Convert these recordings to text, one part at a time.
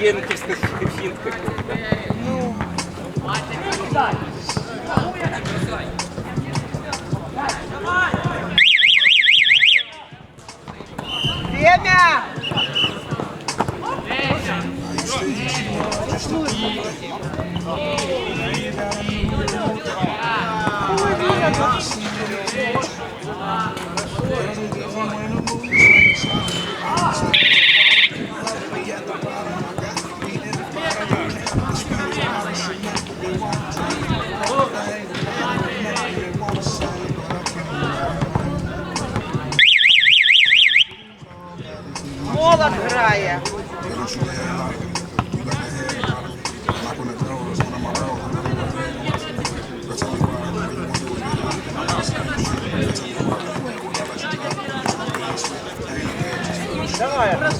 Єнківська фінт такий. Время! Молод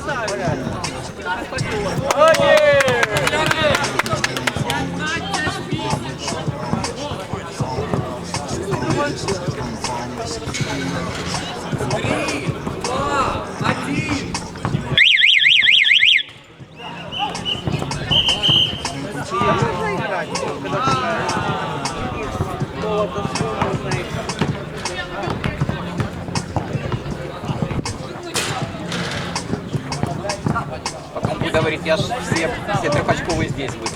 Можна грати, коли молод говорить, я ж все, все трехочковые здесь игры.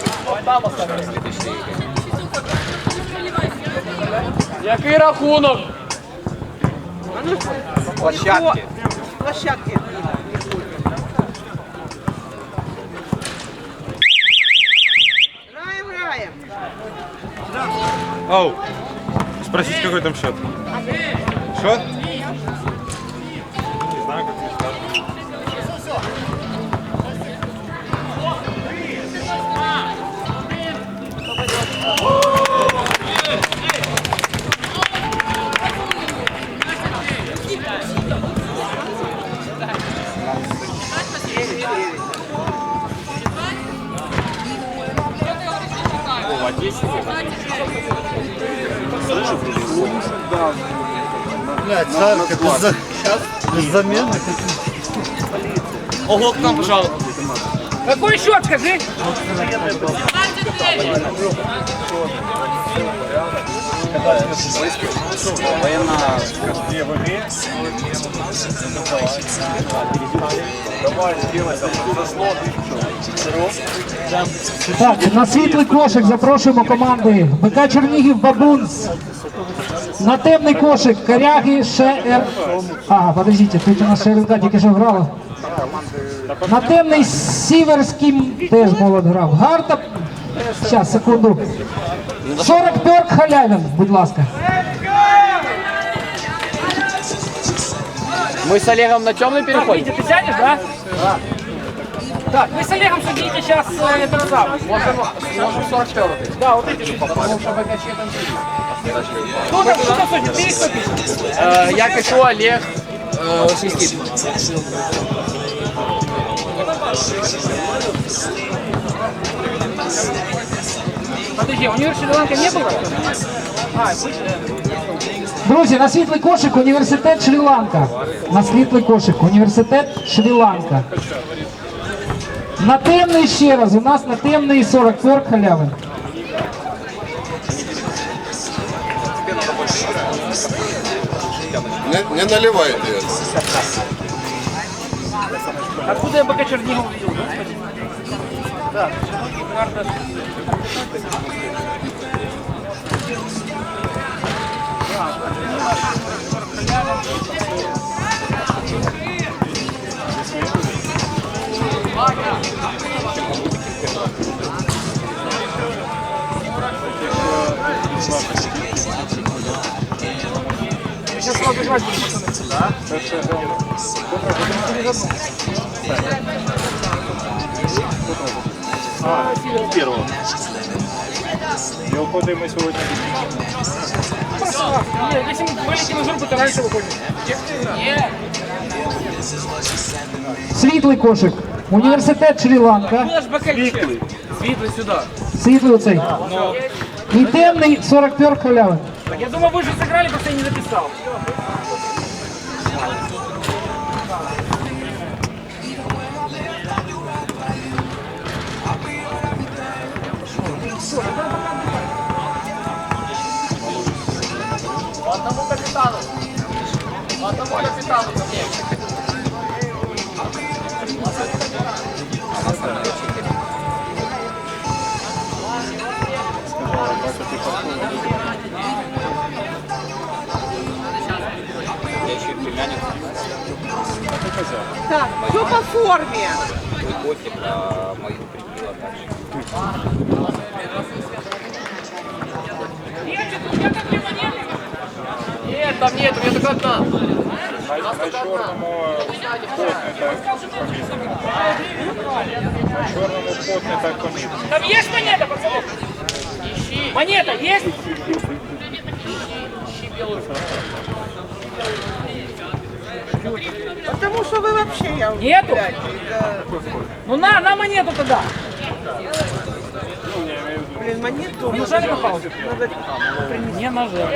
Який рахунок? Площадки. Площадки. Граем, граем. Ау, спросите, какой там счет? Счет? Блядь, Сарка, без, за... без замены. Ого, к нам, пожалуйста. Какой счет, скажи? Так, на світлий кошик запрошуємо команди БК Чернігів Бабунс. На темний кошик Коряги ШР. Ага, подождите, тут у нас ШРК тільки що грала. На темний Сіверським теж молод грав. Гарта. Зараз, секунду. 40 перк халявин, будь ласка. Мы с Олегом на темный переходим? ты сядешь, да? Да. Так, вы с Олегом судите сейчас э, это назад. Можем, можем 41 Да, вот эти. БКЧ там Кто там, кто там судит? Ты? Я пишу Олег э, свистит. Подожди, универ Шри-Ланка не было? А, Друзі, на світлий кошик університет Шрі-Ланка. На світлий кошик університет Шрі-Ланка. На темний ще раз. У нас на темний 40 перк халявин. Не, не наливайте. Откуда я БК Чернигов увидел? Да. Первого. Не уходим мы сегодня. Нет, если мы вылетим из группы, то раньше выходим. Світлий кошик. Університет Шрі-Ланка. Куда ж бокальчик? Світлий сюди. Світлий оцей. І темний 40 перк халявин. Так, я думаю, вы же сыграли, просто я не записал. По одному капитану. По одному капитану. Так, все по форме. Твой котик, а мою прибила также. Нет, там нет, у меня только одна. На, на чорному пот не так помітно. На чорному пот не так помітно. Там есть монета, пацаны? Монета есть? Потому что вы вообще, я Нету? это, Ну на, на монету тогда. блин, монету надо, попал? надо Не нажал.